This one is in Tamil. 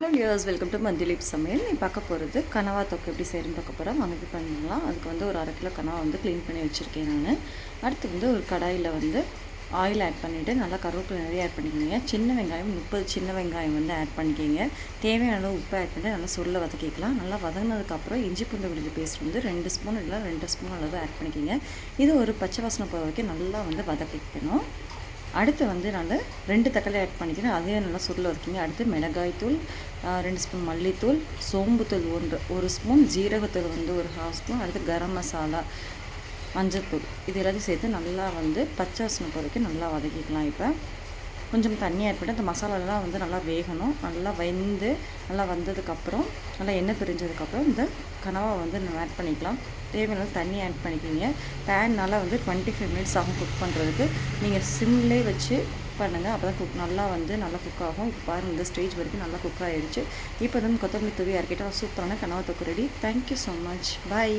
ஹலோ வியூவர்ஸ் வெல்கம் டு மந்திலீப் சமையல் நீ பார்க்க போகிறது கனவா தொக்கு. எப்படி செய்யணும் பார்க்க போகிறோம் வாங்கி பண்ணிடலாம். பண்ணலாம் அதுக்கு வந்து ஒரு அரை கிலோ கனவா வந்து க்ளீன் பண்ணி வச்சுருக்கேன் நான். அடுத்து வந்து ஒரு கடாயில் வந்து ஆயில் ஆட் பண்ணிவிட்டு நல்லா கருவேப்பிலை நிறைய ஆட் பண்ணிக்கோங்க. சின்ன வெங்காயம் முப்பது சின்ன வெங்காயம் வந்து ஆட் பண்ணிக்கிங்க. தேவையான உப்பு ஆட் பண்ணிட்டு நல்லா சுருளை வதக்கிக்கலாம். நல்லா வதங்கினதுக்கப்புறம் இஞ்சி பூண்டு விழுது பேஸ்ட் வந்து ரெண்டு ஸ்பூன் இல்லை ரெண்டு ஸ்பூன் அளவு ஆட் பண்ணிக்கிங்க. இது ஒரு பச்சை வாசனை போகிற வரைக்கும் நல்லா வந்து வதக்கிக்கணும். அடுத்து வந்து நான் ரெண்டு தக்காளி ஆட் பண்ணிக்கிறேன். அதையும் நல்லா சுருள வைக்கிங்க அடுத்து மிளகாய் தூள் ரெண்டு ஸ்பூன் மல்லித்தூள் சோம்புத்தூள் ஒன்று ஒரு ஸ்பூன் ஜீரகத்தூள் வந்து ஒரு ஹாஃப் ஸ்பூன் அடுத்து கரம் மசாலா மஞ்சள்தூள் இது எல்லாத்தையும் சேர்த்து நல்லா வந்து பச்சை வாசனை வரைக்கும் நல்லா வதக்கிக்கலாம் இப்போ. கொஞ்சம் தண்ணியாக ஆட் அந்த மசாலாலாம் வந்து நல்லா வேகணும். நல்லா வெந்து நல்லா வந்ததுக்கப்புறம் நல்லா எண்ணெய் பிரிஞ்சதுக்கப்புறம் இந்த கனவா வந்து நம்ம ஆட் பண்ணிக்கலாம். தேவையான தண்ணி ஆட் பண்ணிக்கிங்க. பேன்னால் வந்து டுவெண்ட்டி ஃபைவ் மினிட்ஸ் ஆகும் குக் பண்ணுறதுக்கு நீங்கள் சிம்லே வச்சு பண்ணுங்கள் அப்போ தான் குக் நல்லா வந்து நல்லா குக் ஆகும். இப்போ பாருங்கள் இந்த ஸ்டேஜ் வரைக்கும் நல்லா குக் ஆகிடுச்சு இப்போ வந்து கொத்தமல்லி தூவி இறக்கிட்டா சூப்பரான கனவா தொக்கு ready thank you so much bye